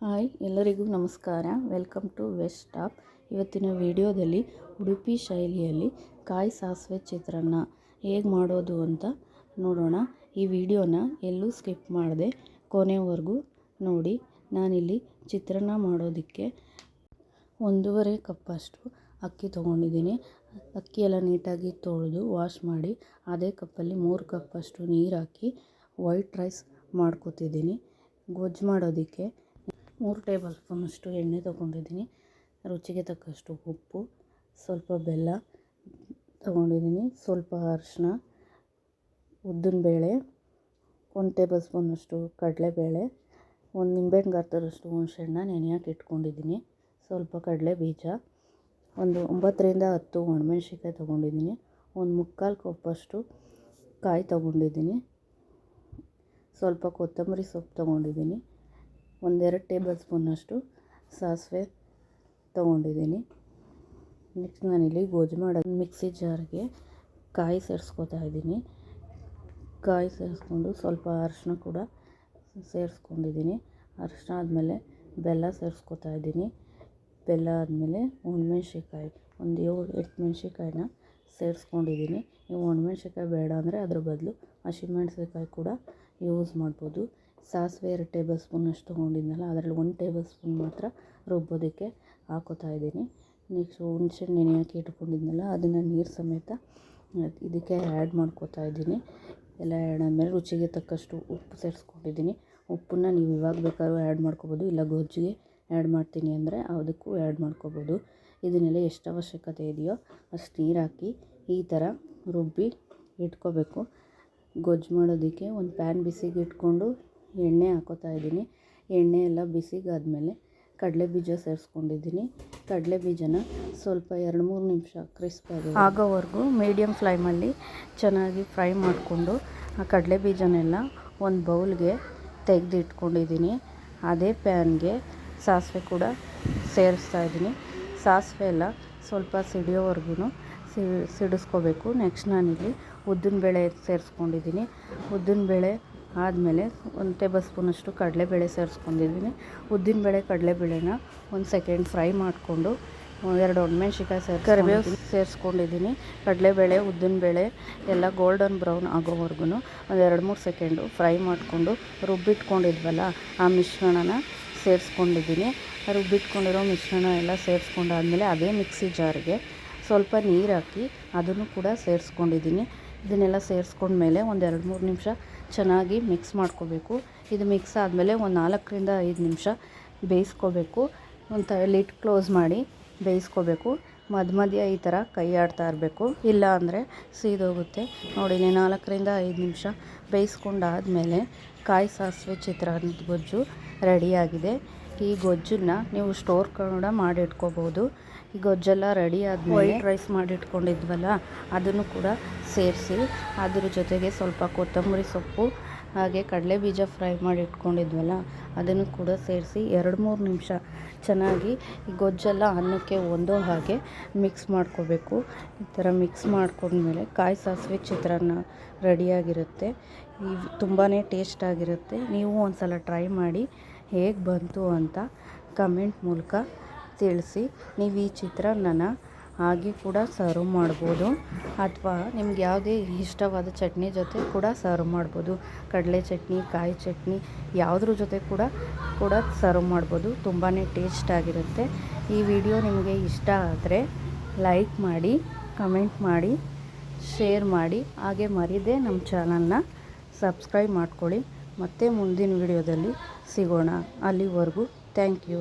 Hi, ಎಲ್ಲರಿಗೂ ನಮಸ್ಕಾರ. Welcome to West stop ಇವತ್ತಿನ ವಿಡಿಯೋದಲ್ಲಿ ಉಡುಪಿ ಶೈಲಿಯಲ್ಲಿ ಕಾಯಿ ಸಾಸಿವೆ ಚಿತ್ರಾನ್ನ ಹೇಗೆ ಮಾಡೋದು ಅಂತ ನೋಡೋಣ. ಈ ವಿಡಿಯೋನ ಎಲ್ಲೂ ಸ್ಕಿಪ್ ಮಾಡದೆ ಕೊನೆವರೆಗೂ ನೋಡಿ. ನಾನಿಲ್ಲಿ ಚಿತ್ರಾನ್ನ ಮಾಡೋದಕ್ಕೆ ಒಂದೂವರೆ ಕಪ್ಪಷ್ಟು ಅಕ್ಕಿ ತೊಗೊಂಡಿದ್ದೀನಿ. ಅಕ್ಕಿಯೆಲ್ಲ ನೀಟಾಗಿ ತೊಳೆದು ವಾಶ್ ಮಾಡಿ ಅದೇ ಕಪ್ಪಲ್ಲಿ ಮೂರು ಕಪ್ಪಷ್ಟು ನೀರು ಹಾಕಿ ವೈಟ್ ರೈಸ್ ಮಾಡ್ಕೋತಿದ್ದೀನಿ. ಗೊಜ್ಜು ಮಾಡೋದಕ್ಕೆ ಮೂರು ಟೇಬಲ್ ಸ್ಪೂನಷ್ಟು ಎಣ್ಣೆ ತೊಗೊಂಡಿದ್ದೀನಿ. ರುಚಿಗೆ ತಕ್ಕಷ್ಟು ಉಪ್ಪು, ಸ್ವಲ್ಪ ಬೆಲ್ಲ ತೊಗೊಂಡಿದ್ದೀನಿ, ಸ್ವಲ್ಪ ಅರಿಶಿನ ಉದ್ದಿನಬೇಳೆ, ಒಂದು ಟೇಬಲ್ ಸ್ಪೂನಷ್ಟು ಕಡಲೆಬೇಳೆ, ಒಂದು ನಿಂಬೆಹಣ್ಣು ಗಾತ್ರದಷ್ಟು ಹುಣಸೆಹಣ್ಣ ನೆನೆಯೋಕೆ ಇಟ್ಕೊಂಡಿದ್ದೀನಿ. ಸ್ವಲ್ಪ ಕಡಲೆ ಬೀಜ ಒಂದು ಒಂಬತ್ತರಿಂದ ಹತ್ತು ಒಣಮೆಣ್ಸಿನ್ಕಾಯಿ ತೊಗೊಂಡಿದ್ದೀನಿ. ಒಂದು ಮುಕ್ಕಾಲು ಕಪ್ಪಷ್ಟು ಕಾಯಿ ತೊಗೊಂಡಿದ್ದೀನಿ. ಸ್ವಲ್ಪ ಕೊತ್ತಂಬರಿ ಸೊಪ್ಪು ತೊಗೊಂಡಿದ್ದೀನಿ. ಒಂದೆರಡು ಟೇಬಲ್ ಸ್ಪೂನಷ್ಟು ಸಾಸಿವೆ ತೊಗೊಂಡಿದ್ದೀನಿ. ನೆಕ್ಸ್ಟ್ ನಾನಿಲ್ಲಿ ಗೊಜ್ಜು ಮಾಡೋದು ಮಿಕ್ಸಿ ಜಾರ್ಗೆ ಕಾಯಿ ಸೇರಿಸ್ಕೋತಾ ಇದ್ದೀನಿ. ಕಾಯಿ ಸೇರಿಸ್ಕೊಂಡು ಸ್ವಲ್ಪ ಅರಶಿನ ಕೂಡ ಸೇರಿಸ್ಕೊಂಡಿದ್ದೀನಿ. ಅರಶಿನ ಆದಮೇಲೆ ಬೆಲ್ಲ ಸೇರಿಸ್ಕೋತಾ ಇದ್ದೀನಿ. ಬೆಲ್ಲ ಆದಮೇಲೆ ಒಣಮೆಣ್ಸಿನ್ಕಾಯಿ, ಒಂದು ಏಳು ಎಂಟು ಮೆಣಸಿಕಾಯಿನ ಸೇರಿಸ್ಕೊಂಡಿದ್ದೀನಿ. ನೀವು ಒಣಮೆಣ್ಸಿನ್ಕಾಯಿ ಬೇಡ ಅಂದರೆ ಅದ್ರ ಬದಲು ಹಸಿಮೆಣ್ಸಿನ್ಕಾಯಿ ಕೂಡ ಯೂಸ್ ಮಾಡ್ಬೋದು. ಸಾಸಿವೆ ಎರಡು ಟೇಬಲ್ ಸ್ಪೂನಷ್ಟು ತೊಗೊಂಡಿದ್ನಲ್ಲ, ಅದರಲ್ಲಿ ಒಂದು ಟೇಬಲ್ ಸ್ಪೂನ್ ಮಾತ್ರ ರುಬ್ಬೋದಕ್ಕೆ ಹಾಕೋತಾ ಇದ್ದೀನಿ. ನೆಕ್ಸ್ಟ್ ಹುಣಸೆ ಹಾಕಿ ಇಟ್ಕೊಂಡಿದ್ನಲ್ಲ, ಅದನ್ನು ನೀರು ಸಮೇತ ಇದಕ್ಕೆ ಆ್ಯಡ್ ಮಾಡ್ಕೋತಾ ಇದ್ದೀನಿ. ಎಲ್ಲ ಆ್ಯಡ್ ಆದಮೇಲೆ ರುಚಿಗೆ ತಕ್ಕಷ್ಟು ಉಪ್ಪು ಸೇರಿಸ್ಕೊಂಡಿದ್ದೀನಿ. ಉಪ್ಪನ್ನು ನೀವು ಇವಾಗ ಬೇಕಾದ್ರೂ ಆ್ಯಡ್ ಮಾಡ್ಕೋಬೋದು, ಇಲ್ಲ ಗೊಜ್ಜಿಗೆ ಆ್ಯಡ್ ಮಾಡ್ತೀನಿ ಅಂದರೆ ಅದಕ್ಕೂ ಆ್ಯಡ್ ಮಾಡ್ಕೋಬೋದು. ಇದನ್ನೆಲ್ಲ ಎಷ್ಟು ಅವಶ್ಯಕತೆ ಇದೆಯೋ ಅಷ್ಟು ನೀರು ಹಾಕಿ ಈ ಥರ ರುಬ್ಬಿ ಇಟ್ಕೋಬೇಕು. ಗೊಜ್ಜು ಮಾಡೋದಕ್ಕೆ ಒಂದು ಪ್ಯಾನ್ ಬಿಸಿಗೆ ಇಟ್ಕೊಂಡು ಎಣ್ಣೆ ಹಾಕೋತಾ ಇದ್ದೀನಿ. ಎಣ್ಣೆ ಎಲ್ಲ ಬಿಸಿಗಾದ್ಮೇಲೆ ಕಡಲೆ ಬೀಜ ಸೇರಿಸ್ಕೊಂಡಿದ್ದೀನಿ. ಕಡಲೆ ಬೀಜನ ಸ್ವಲ್ಪ ಎರಡು ಮೂರು ನಿಮಿಷ ಕ್ರಿಸ್ಪಾಗಿ ಆಗೋವರೆಗೂ ಮೀಡಿಯಮ್ ಫ್ಲೈಮಲ್ಲಿ ಚೆನ್ನಾಗಿ ಫ್ರೈ ಮಾಡಿಕೊಂಡು ಆ ಕಡಲೆ ಬೀಜನೆಲ್ಲ ಒಂದು ಬೌಲ್ಗೆ ತೆಗೆದಿಟ್ಕೊಂಡಿದ್ದೀನಿ. ಅದೇ ಪ್ಯಾನ್ಗೆ ಸಾಸಿವೆ ಕೂಡ ಸೇರಿಸ್ತಾ ಇದ್ದೀನಿ. ಸಾಸಿವೆ ಎಲ್ಲ ಸ್ವಲ್ಪ ಸಿಡಿಯೋವರೆಗೂ ಸಿಡಿಸ್ಕೋಬೇಕು. ನೆಕ್ಸ್ಟ್ ನಾನಿಲ್ಲಿ ಉದ್ದಿನ ಬೇಳೆ ಸೇರಿಸ್ಕೊಂಡಿದ್ದೀನಿ. ಉದ್ದಿನಬೇಳೆ ಆದಮೇಲೆ ಒಂದು ಟೇಬಲ್ ಸ್ಪೂನಷ್ಟು ಕಡಲೆಬೇಳೆ ಸೇರಿಸ್ಕೊಂಡಿದ್ದೀನಿ. ಉದ್ದಿನಬೇಳೆ ಕಡಲೆಬೇಳೆನ ಒಂದು ಸೆಕೆಂಡ್ ಫ್ರೈ ಮಾಡಿಕೊಂಡು ಎರಡು ಒಣಮೆಣ್ಸಿಕಾಯಿ ಸೇರಿ ಕರಿಬೇವು. ಸೇರಿಸ್ಕೊಂಡಿದ್ದೀನಿ. ಕಡಲೆಬೇಳೆ ಉದ್ದಿನಬೇಳೆ ಎಲ್ಲ ಗೋಲ್ಡನ್ ಬ್ರೌನ್ ಆಗೋವರೆಗೂ ಒಂದು ಎರಡು ಮೂರು ಸೆಕೆಂಡು ಫ್ರೈ ಮಾಡಿಕೊಂಡು ರುಬ್ಬಿಟ್ಕೊಂಡಿದ್ವಲ್ಲ ಆ ಮಿಶ್ರಣನ ಸೇರಿಸ್ಕೊಂಡಿದ್ದೀನಿ. ರುಬ್ಬಿಟ್ಕೊಂಡಿರೋ ಮಿಶ್ರಣ ಎಲ್ಲ ಸೇರಿಸ್ಕೊಂಡಾದಮೇಲೆ ಅದೇ ಮಿಕ್ಸಿ ಜಾರಿಗೆ ಸ್ವಲ್ಪ ನೀರು ಹಾಕಿ ಅದನ್ನು ಕೂಡ ಸೇರಿಸ್ಕೊಂಡಿದ್ದೀನಿ. ಇದನ್ನೆಲ್ಲ ಸೇರಿಸ್ಕೊಂಡ್ಮೇಲೆ ಒಂದು ಎರಡು ಮೂರು ನಿಮಿಷ ಚೆನ್ನಾಗಿ ಮಿಕ್ಸ್ ಮಾಡ್ಕೋಬೇಕು. ಇದು ಮಿಕ್ಸ್ ಆದಮೇಲೆ ಒಂದು ನಾಲ್ಕರಿಂದ ಐದು ನಿಮಿಷ ಬೇಯಿಸ್ಕೋಬೇಕು. ಒಂದು ಲಿಟ್ ಕ್ಲೋಸ್ ಮಾಡಿ ಬೇಯಿಸ್ಕೋಬೇಕು. ಮಧ್ಯ ಮಧ್ಯ ಈ ಥರ ಕೈ ಆಡ್ತಾ ಇರಬೇಕು. ಇಲ್ಲ ಅಂದರೆ ಸೀದೋಗುತ್ತೆ. ನೋಡಿ ನಾಲ್ಕರಿಂದ ಐದು ನಿಮಿಷ ಬೇಯಿಸ್ಕೊಂಡಾದಮೇಲೆ ಕಾಯಿ ಸಾಸಿವೆ ಚಿತ್ರಾನ್ನದ ಗೊಜ್ಜು ರೆಡಿಯಾಗಿದೆ ಈ ಗೊಜ್ಜನ್ನು ನೀವು ಸ್ಟೋರ್ ಕೂಡ ಮಾಡಿಟ್ಕೋಬೋದು. ಈ ಗೊಜ್ಜೆಲ್ಲ ರೆಡಿ ಆದಮೇಲೆ ರೈಸ್ ಮಾಡಿಟ್ಕೊಂಡಿದ್ವಲ್ಲ, ಅದನ್ನು ಕೂಡ ಸೇರಿಸಿ, ಅದ್ರ ಜೊತೆಗೆ ಸ್ವಲ್ಪ ಕೊತ್ತಂಬರಿ ಸೊಪ್ಪು, ಹಾಗೆ ಕಡಲೆ ಬೀಜ ಫ್ರೈ ಮಾಡಿ ಇಟ್ಕೊಂಡಿದ್ವಲ್ಲ ಅದನ್ನು ಕೂಡ ಸೇರಿಸಿ ಎರಡು ಮೂರು ನಿಮಿಷ ಚೆನ್ನಾಗಿ ಈ ಗೊಜ್ಜೆಲ್ಲ ಅನ್ನಕ್ಕೆ ಒಂದೋ ಹಾಗೆ ಮಿಕ್ಸ್ ಮಾಡ್ಕೋಬೇಕು. ಈ ಥರ ಮಿಕ್ಸ್ ಮಾಡ್ಕೊಂಡ್ಮೇಲೆ ಕಾಯಿ ಸಾಸಿವೆ ಚಿತ್ರಾನ್ನ ರೆಡಿಯಾಗಿರುತ್ತೆ ಈ ತುಂಬಾ ಟೇಸ್ಟಾಗಿರುತ್ತೆ ನೀವು ಒಂದು ಸಲ ಟ್ರೈ ಮಾಡಿ ಹೇಗೆ ಬಂತು ಅಂತ ಕಮೆಂಟ್ ಮೂಲಕ ತಿಳಿಸಿ. ನೀವು ಈ ಚಿತ್ರಾನ್ನನ ಹಾಗೆ ಕೂಡ ಸರ್ವ್ ಮಾಡ್ಬೋದು. ಅಥವಾ ನಿಮ್ಗೆ ಯಾವುದೇ ಇಷ್ಟವಾದ ಚಟ್ನಿ ಜೊತೆ ಕೂಡ ಸರ್ವ್ ಮಾಡ್ಬೋದು. ಕಡಲೆ ಚಟ್ನಿ, ಕಾಯಿ ಚಟ್ನಿ, ಯಾವುದ್ರ ಜೊತೆ ಕೂಡ ಕೂಡ ಸರ್ವ್ ಮಾಡ್ಬೋದು. ತುಂಬಾ ಟೇಸ್ಟ್ ಆಗಿರುತ್ತೆ. ಈ ವಿಡಿಯೋ ನಿಮಗೆ ಇಷ್ಟ ಆದರೆ ಲೈಕ್ ಮಾಡಿ, ಕಮೆಂಟ್ ಮಾಡಿ, ಶೇರ್ ಮಾಡಿ. ಹಾಗೆ ಮರಿದೇ ನಮ್ಮ ಚಾನಲ್ನ ಸಬ್ಸ್ಕ್ರೈಬ್ ಮಾಡ್ಕೊಳ್ಳಿ. ಮತ್ತೆ ಮುಂದಿನ ವಿಡಿಯೋದಲ್ಲಿ ಸಿಗೋಣ. ಅಲ್ಲಿವರೆಗೂ ಥ್ಯಾಂಕ್ ಯು